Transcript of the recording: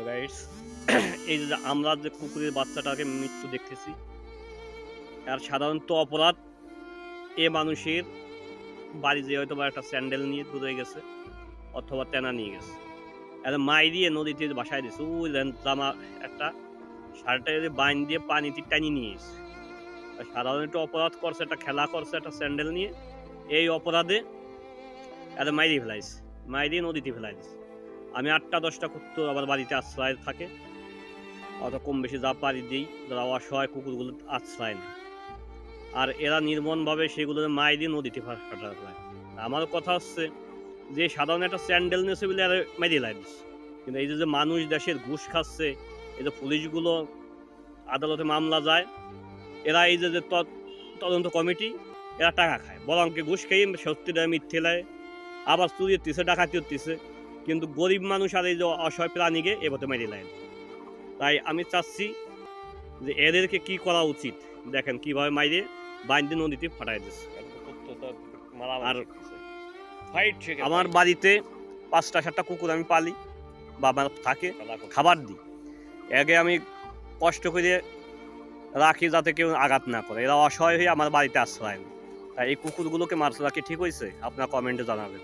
Hello guides এই যে আমরা যে কুকুরের বাচ্চাটাকে মৃত্যু দেখতেছি আর সাধারণত অপরাধ, এ মানুষের বাড়ি যে হয়তো বা একটা স্যান্ডেল নিয়ে দূরে গেছে, অথবা তেনা নিয়ে গেছে। আর মাই দিয়ে নদীতে বাসায় দিয়েছে। ওই জামা একটা শার্টটা যদি বাইন দিয়ে পানিতে টানি নিয়ে এসে সাধারণ একটু অপরাধ করছে, একটা খেলা করছে, একটা স্যান্ডেল নিয়ে। এই অপরাধে এত মাইরি ফেলাইছে, মাই দিয়ে নদীতে ফেলাই দিছে আমি আটটা, দশটা কুকুর আবার বাড়িতে আশ্রয় থাকে। অত কম বেশি যা পারি দিই, যারা অসহায় কুকুরগুলো আশ্রয় নেয়। আর এরা নির্মমভাবে সেগুলো মাই দিয়ে নদীতে ফাটা ফেলায় আমার কথা হচ্ছে যে, সাধারণ একটা স্যান্ডেল নিয়েছে বলে আর মেরে লাই দিচ্ছে। কিন্তু এই যে মানুষ দেশের ঘুষ খাচ্ছে, এই যে পুলিশগুলো আদালতে মামলা যায়, এরা এই যে যে তদন্ত কমিটি, এরা টাকা খায়। বরংকে ঘুষ খেয়ে সত্যি দেয়, মিথ্যে আবার চুরি হচ্ছে ডাকাতি হচ্ছে কিন্তু গরিব মানুষ আর এই যে অসহায় প্রাণীকে এভাবে মেরে নেয়। তাই আমি চাচ্ছি যে এদেরকে কি করা উচিত? দেখেন কীভাবে মাইরে বাইন্দে নদীতে ফাটাই দিচ্ছে। আর আমার বাড়িতে পাঁচটা সাতটা কুকুর আমি পালি বা আমার থাকে খাবার দিই। আগে আমি কষ্ট করে রাখি যাতে কেউ আঘাত না করে। এরা অসহায় হয়ে আমার বাড়িতে আশ্রয় তাই এই কুকুরগুলোকে মারছে কি ঠিক হয়েছে? আপনার কমেন্টে জানাবেন।